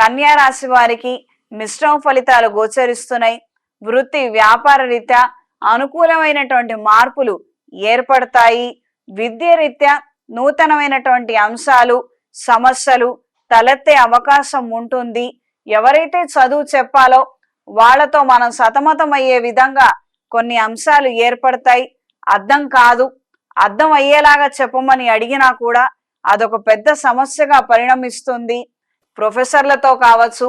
కన్యా రాశి వారికి మిశ్రమ ఫలితాలు గోచరిస్తున్నాయి. వృత్తి వ్యాపార రీత్యా అనుకూలమైనటువంటి మార్పులు ఏర్పడతాయి. విద్య రీత్యా నూతనమైనటువంటి అంశాలు సమస్యలు తలెత్తే అవకాశం ఉంటుంది. ఎవరైతే చదువు చెప్పాలో వాళ్ళతో మనం సతమతం అయ్యే విధంగా కొన్ని అంశాలు ఏర్పడతాయి. అర్థం కాదు. అర్థం అయ్యేలాగా చెప్పమని అడిగినా కూడా అదొక పెద్ద సమస్యగా పరిణమిస్తుంది. ప్రొఫెసర్లతో కావచ్చు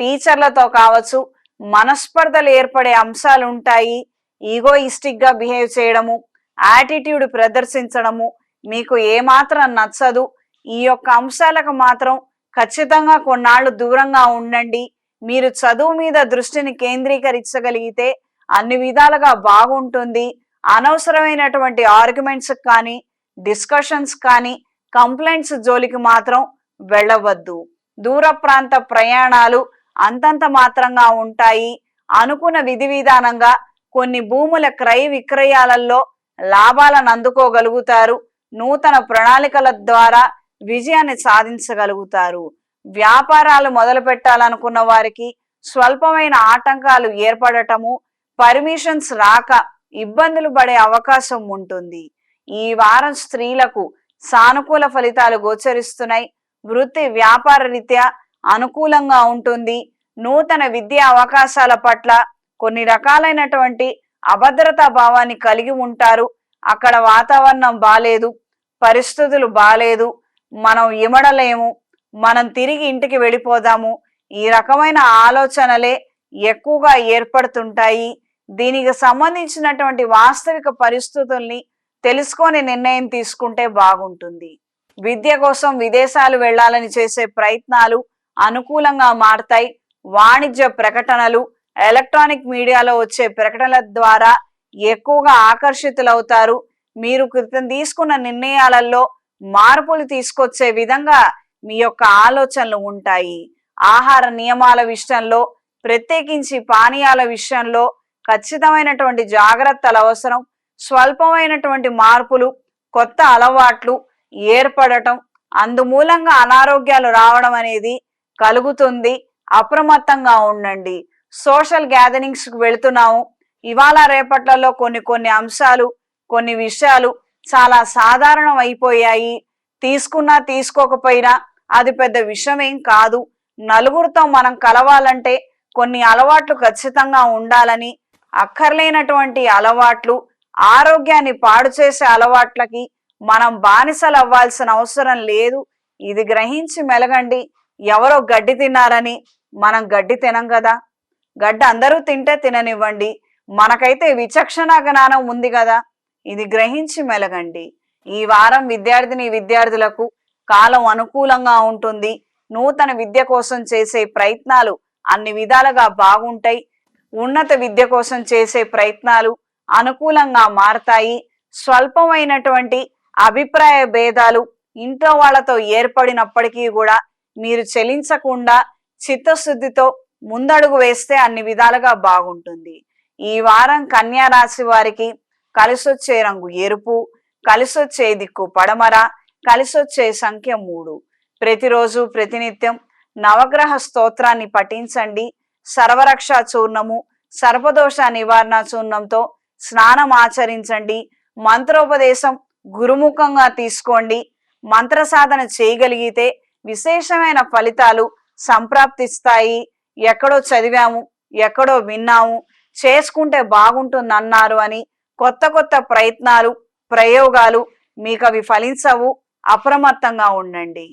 టీచర్లతో కావచ్చు మనస్పర్ధలు ఏర్పడే అంశాలు ఉంటాయి ఈగోయిస్టిక్గా బిహేవ్ చేయడము యాటిట్యూడ్ ప్రదర్శించడము మీకు ఏమాత్రం నచ్చదు. ఈ యొక్క అంశాలకు మాత్రం ఖచ్చితంగా కొన్నాళ్ళు దూరంగా ఉండండి. మీరు చదువు మీద దృష్టిని కేంద్రీకరించగలిగితే అన్ని విధాలుగా బాగుంటుంది. అనవసరమైనటువంటి ఆర్గ్యుమెంట్స్ కానీ డిస్కషన్స్ కానీ కంప్లైంట్స్ జోలికి మాత్రం వెళ్ళవద్దు. దూర ప్రాంత ప్రయాణాలు అంతంత మాత్రంగా ఉంటాయి. అనుకున్న విధి విధానంగా కొన్ని భూముల క్రయ విక్రయాలలో లాభాలను అందుకోగలుగుతారు. నూతన ప్రణాళికల ద్వారా విజయాన్ని సాధించగలుగుతారు. వ్యాపారాలు మొదలు పెట్టాలనుకున్న వారికి స్వల్పమైన ఆటంకాలు ఏర్పడటము పర్మిషన్స్ రాక ఇబ్బందులు పడే అవకాశం ఉంటుంది. ఈ వారం స్త్రీలకు సానుకూల ఫలితాలు గోచరిస్తున్నాయి. వృత్తి వ్యాపార రీత్యా అనుకూలంగా ఉంటుంది. నూతన విద్యా అవకాశాల పట్ల కొన్ని రకాలైనటువంటి అభద్రతా భావాన్ని కలిగి ఉంటారు. అక్కడ వాతావరణం బాలేదు పరిస్థితులు బాలేదు మనం ఇమడలేము మనం తిరిగి ఇంటికి వెళ్ళిపోదాము. ఈ రకమైన ఆలోచనలే ఎక్కువగా ఏర్పడుతుంటాయి. దీనికి సంబంధించినటువంటి వాస్తవిక పరిస్థితుల్ని తెలుసుకొని నిర్ణయం తీసుకుంటే బాగుంటుంది. విద్య కోసం విదేశాలు వెళ్ళాలని చేసే ప్రయత్నాలు అనుకూలంగా మారతాయి. వాణిజ్య ప్రకటనలు ఎలక్ట్రానిక్ మీడియాలో వచ్చే ప్రకటనల ద్వారా ఎక్కువగా ఆకర్షితులవుతారు. మీరు క్రితం తీసుకున్న నిర్ణయాలలో మార్పులు తీసుకొచ్చే విధంగా మీ యొక్క ఆలోచనలు ఉంటాయి. ఆహార నియమాల విషయంలో ప్రత్యేకించి పానీయాల విషయంలో ఖచ్చితమైనటువంటి జాగ్రత్తలు అవసరం. స్వల్పమైనటువంటి మార్పులు కొత్త అలవాట్లు ఏర్పడటం అందుమూలంగా అనారోగ్యాలు రావడం అనేది కలుగుతుంది. అప్రమత్తంగా ఉండండి. సోషల్ గ్యాదరింగ్స్కి వెళుతున్నాము. ఇవాళ రేపట్లలో కొన్ని కొన్ని అంశాలు కొన్ని విషయాలు చాలా సాధారణం అయిపోయాయి. తీసుకున్నా తీసుకోకపోయినా అది పెద్ద విషయమేం కాదు. నలుగురితో మనం కలవాలంటే కొన్ని అలవాట్లు ఖచ్చితంగా ఉండాలని అక్కర్లేనటువంటి అలవాట్లు ఆరోగ్యాన్ని పాడు చేసే అలవాట్లకి మనం బానిసలు అవ్వాల్సిన అవసరం లేదు. ఇది గ్రహించి మెలగండి. ఎవరో గడ్డి తిన్నారని మనం గడ్డి తినం కదా. గడ్డి అందరూ తింటే తిననివ్వండి. మనకైతే విచక్షణ జ్ఞానం ఉంది కదా. ఇది గ్రహించి మెలగండి. ఈ వారం విద్యార్థిని విద్యార్థులకు కాలం అనుకూలంగా ఉంటుంది. నూతన విద్య కోసం చేసే ప్రయత్నాలు అన్ని విధాలుగా బాగుంటాయి. ఉన్నత విద్య కోసం చేసే ప్రయత్నాలు అనుకూలంగా మారతాయి. స్వల్పమైనటువంటి అభిప్రాయ భేదాలు ఇంట్లో వాళ్ళతో ఏర్పడినప్పటికీ కూడా మీరు చెలించకుండా చిత్తశుద్ధితో ముందడుగు వేస్తే అన్ని విధాలుగా బాగుంటుంది. ఈ వారం కన్యా రాశి వారికి కలిసొచ్చే రంగు ఎరుపు కలిసొచ్చే దిక్కు పడమర కలిసొచ్చే సంఖ్య మూడు. ప్రతిరోజు ప్రతినిత్యం నవగ్రహ స్తోత్రాన్ని పఠించండి. సర్వరక్ష చూర్ణము సర్పదోష నివారణ చూర్ణంతో స్నానం ఆచరించండి. మంత్రోపదేశం గురుముఖంగా తీసుకోండి. మంత్ర సాధన చేయగలిగితే విశేషమైన ఫలితాలు సంప్రాప్తిస్తాయి. ఎక్కడో చదివాము ఎక్కడో విన్నాము చేసుకుంటే బాగుంటుంది అన్నారు అని కొత్త కొత్త ప్రయత్నాలు ప్రయోగాలు మీకు అవి ఫలించవు. అప్రమత్తంగా ఉండండి.